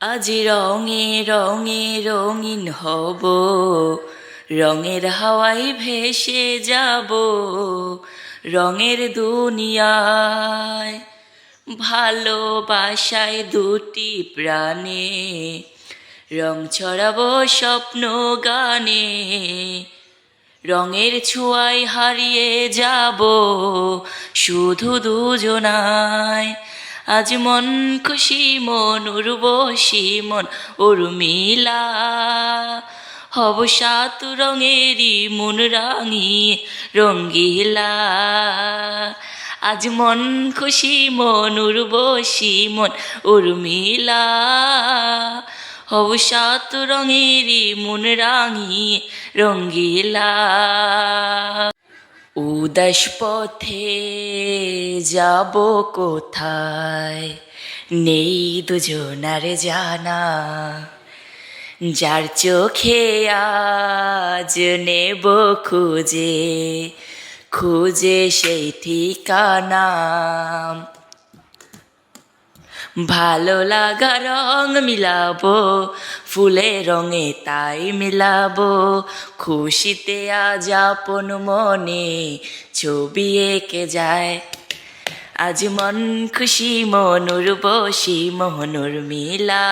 আজ রঙে রঙে রঙিন হব, রঙের হাওয়ায় ভেসে যাব, রঙের দুনিয়ায় ভালোবাসায় দুটি প্রাণে, রং ছড়াবো স্বপ্ন গানে, রঙের ছোঁয়ায় হারিয়ে যাব, শুধু দুজনায় আজ মন খুশি, মন উর্বশী, মন উর্মিলা। হব সাত রঙেরই, মন রাঙিয়ে রঙ্গিলা। আজ মন খুশি, মন উর্বশী, মন উর্মিলা। হব সাত রঙেরই, মন রাঙিয়ে রঙ্গিলা। উদাস পথে যাব কোথায়? নেই দুজনার জানা। যার চোখে আজ নেব খুঁজে খুঁজে সেই ঠিকানা। ভালো লাগা রং মিলাবো ফুলে রঙে তাই মিলাবো। খুশিতে আজ আপন মনে ছবি এঁকে যায়। আজ মন খুশি, মনুর বসি মোহনুর মিলা।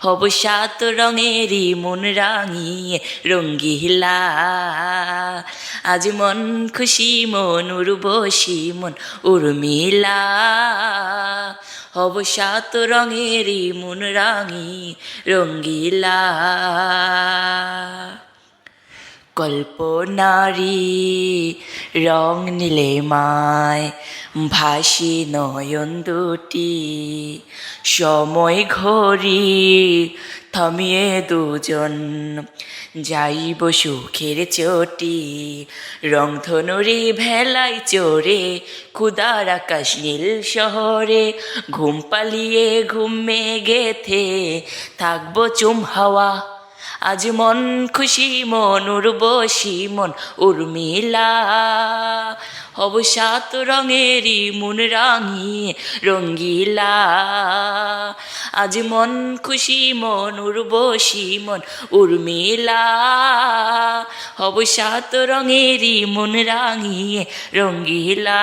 হব সাত রঙেরই মন রাঙিয়ে রঙ্গিলা। আজ মন খুশি, মনুর বসি, মন উর্মিলা হব সাত রঙেরই মন রাঙি রঙ্গিলা। কল্পনারি। রং নিলে মায়, ভাসি নয়ন দুটি। সময় ঘড়ি, থামিয়ে দুজন। যাইব সুখের চটি। রংধনুরি ভেলায় চড়ে ক্ষুদার আকাশ নীল শহরে। ঘুম পালিয়ে ঘুমে গেথে থাকব চুম হাওয়া। আজ মন খুশি, মন উর্বশী, মন উর্মিলা। হব সাত রঙেরই মন রাঙিয়ে রঙ্গিলা। আজ মন খুশি, মন উর্বশী, মন উর্মিলা। হব সাত রঙেরই মন রাঙিয়ে রঙ্গিলা।